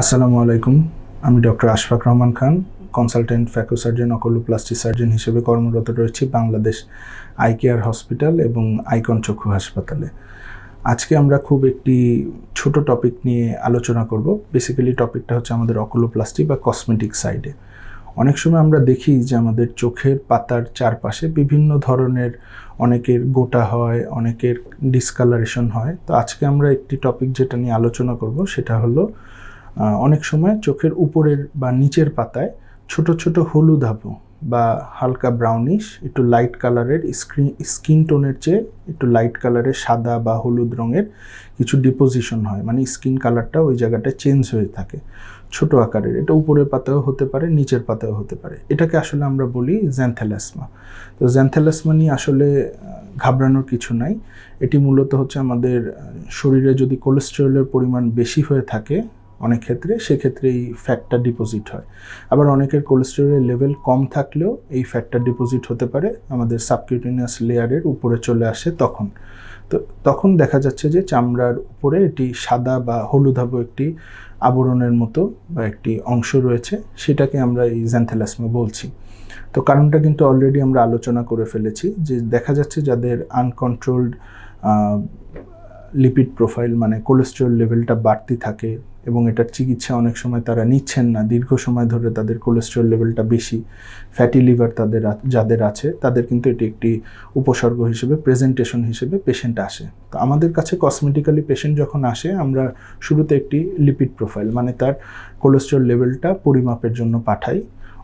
আসসালামু আলাইকুম। আমি doctor Ashfaq Rahman Khan, consultant phaco surgeon, oculoplasty surgeon হিসেবে কর্মরত রয়েছি বাংলাদেশ আই কেয়ার হসপিটাল এবং আইকন চক্ষু হাসপাতালে। আজকে আমরা খুব একটি ছোট টপিক নিয়ে আলোচনা করব। বেসিক্যালি টপিকটা হচ্ছে আমাদের অকলোপ্লাস্টি বা কসমেটিক সাইডে। অনেক সময় আমরা দেখি যে আমাদের চোখের পাতার চারপাশে বিভিন্ন ধরনের অনেকের গোটা হয়, অনেকের ডিসকালারেশন হয়। তো আজকে আমরা একটি টপিক যেটা নিয়ে আলোচনা করব সেটা হলো অনেক সময় চোখের উপরের বা নিচের পাতায় ছোট ছোট হলুদ আবু বা হালকা ব্রাউনিশ একটু লাইট কালারের স্ক্রিন স্কিন টোনের চেয়ে একটু লাইট কালারের সাদা বা হলুদ রঙের কিছু ডিপোজিশন হয়। মানে স্কিন কালারটা ওই জায়গাটায় চেঞ্জ হয়ে থাকে। ছোট আকারের। এটা উপরের পাতাও হতে পারে, নিচের পাতাও হতে পারে। এটাকে আসলে আমরা বলি জ্যান্থ্যালাসমা তো জ্যান্থেলাসমা নিয়ে আসলে ঘাবড়ানোর কিছু নাই। এটি মূলত হচ্ছে আমাদের শরীরে যদি কোলেস্টেরলের পরিমাণ বেশি হয়ে থাকে অনেক ক্ষেত্রে সেক্ষেত্রে এই ফ্যাটটা ডিপোজিট হয়। আবার অনেকের কোলেস্টেরলের লেভেল কম থাকলেও এই ফ্যাটটা ডিপোজিট হতে পারে, আমাদের সাবকিউটিনিয়াস লেয়ারের উপরে চলে আসে তখন। তো তখন দেখা যাচ্ছে যে চামড়ার উপরে এটি সাদা বা হলুদাভ একটি আবরণের মতো বা একটি অংশ রয়েছে, সেটাকে আমরা এই জ্যান্থেলাসমা বলছি। তো কারণটা কিন্তু অলরেডি আমরা আলোচনা করে ফেলেছি যে দেখা যাচ্ছে যাদের আনকন্ট্রোলড লিপিড প্রোফাইল মানে কোলেস্টেরল লেভেলটা বাড়তি থাকে এবং এটার চিকিৎসা অনেক সময় তারা নিচ্ছেন না। দীর্ঘ সময় ধরে তাদের কোলেস্টেরল লেভেলটা বেশি ফ্যাটি লিভার তাদের যাদের আছে, তাদের কিন্তু এটি একটি উপসর্গ হিসেবে প্রেজেন্টেশন হিসেবে পেশেন্ট আসে। তো আমাদের কাছে কসমেটিক্যালি পেশেন্ট যখন আসে, আমরা শুরুতে একটি লিপিড প্রোফাইল মানে তার কোলেস্টেরল লেভেলটা পরিমাপের জন্য পাঠাই।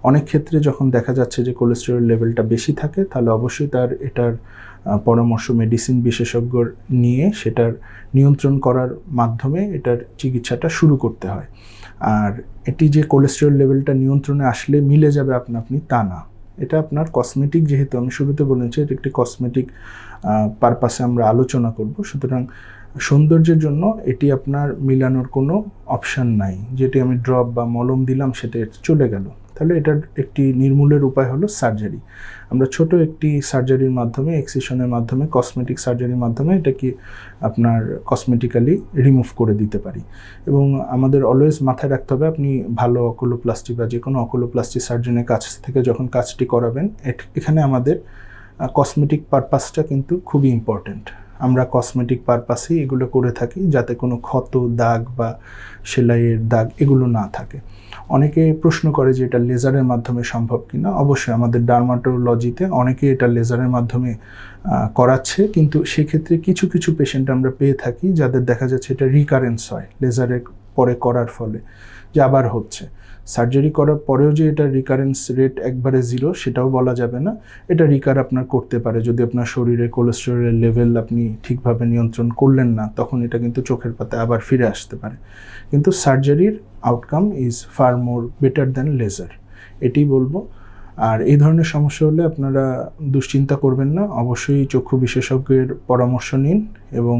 অনেক ক্ষেত্রে যখন দেখা যাচ্ছে যে কোলেস্টেরল লেভেলটা বেশি থাকে, তাহলে অবশ্যই তার এটার পরামর্শ মেডিসিন বিশেষজ্ঞ নিয়ে সেটার নিয়ন্ত্রণ করার মাধ্যমে এটার চিকিৎসাটা শুরু করতে হয়। আর এটি যে কোলেস্টেরল লেভেলটা নিয়ন্ত্রণে আসলে মিলে যাবে আপনা আপনি তা না। এটা আপনার কসমেটিক যেহেতু আমি শুরুতে বলেছি, এটা একটি কসমেটিক পারপাসে আমরা আলোচনা করব। সুতরাং সৌন্দর্যের জন্য এটি আপনার মিলানোর কোনো অপশান নাই। যেটি আমি ড্রপ বা মলম দিলাম, সেটা চলে গেল। তাহলে এটার একটি নির্মূলের উপায় হলো সার্জারি আমরা ছোট একটি সার্জারির মাধ্যমে এক্সিশনের মাধ্যমে কসমেটিক সার্জারির মাধ্যমে এটাকে আপনার কসমেটিক্যালি রিমুভ করে দিতে পারি। এবং আমাদের অলওয়েজ মাথায় রাখতে হবে, আপনি ভালো অকুলোপ্লাস্টি বা যে কোনো অকুলোপ্লাস্টি সার্জনের কাছ থেকে যখন কাজটি করাবেন এখানে আমাদের কসমেটিক পারপাসটা কিন্তু খুবই ইম্পর্ট্যান্ট আমরা কসমেটিক পারপাসে এগুলো করে থাকি যাতে কোনো ক্ষত, দাগ বা সেলাইয়ের দাগ এগুলো না থাকে। অনেকে প্রশ্ন করে যে এটা লেজারের মাধ্যমে সম্ভব কি না অবশ্যই আমাদের ডার্মাটোলজিতে অনেকে এটা লেজারের মাধ্যমে করাচ্ছে। কিন্তু সেক্ষেত্রে কিছু কিছু পেশেন্ট আমরা পেয়ে থাকি যাদের দেখা যাচ্ছে এটা রিকারেন্স হয় লেজারের পরে করার ফলে, যে আবার হচ্ছে। সার্জারি করার পরেও যে এটা রিকারেন্স রেট একবারে জিরো সেটাও বলা যাবে না। এটা রিকার আপনার করতে পারে। যদি আপনার শরীরে কোলেস্টেরলের লেভেল আপনি ঠিকভাবে নিয়ন্ত্রণ করলেন না, তখন এটা কিন্তু চোখের পাতায় আবার ফিরে আসতে পারে। কিন্তু সার্জারির outcome is far more better than laser এটি বলব আর এই ধরনের সমস্যা হলে আপনারা দুশ্চিন্তা করবেন না। অবশ্যই চক্ষু বিশেষজ্ঞের পরামর্শ নিন এবং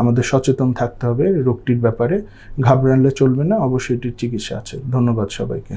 আমাদের সচেতন থাকতে হবে রোগটির ব্যাপারে। ঘাবড়ালে চলবে না, অবশ্যই এটির চিকিৎসা আছে। ধন্যবাদ সবাইকে।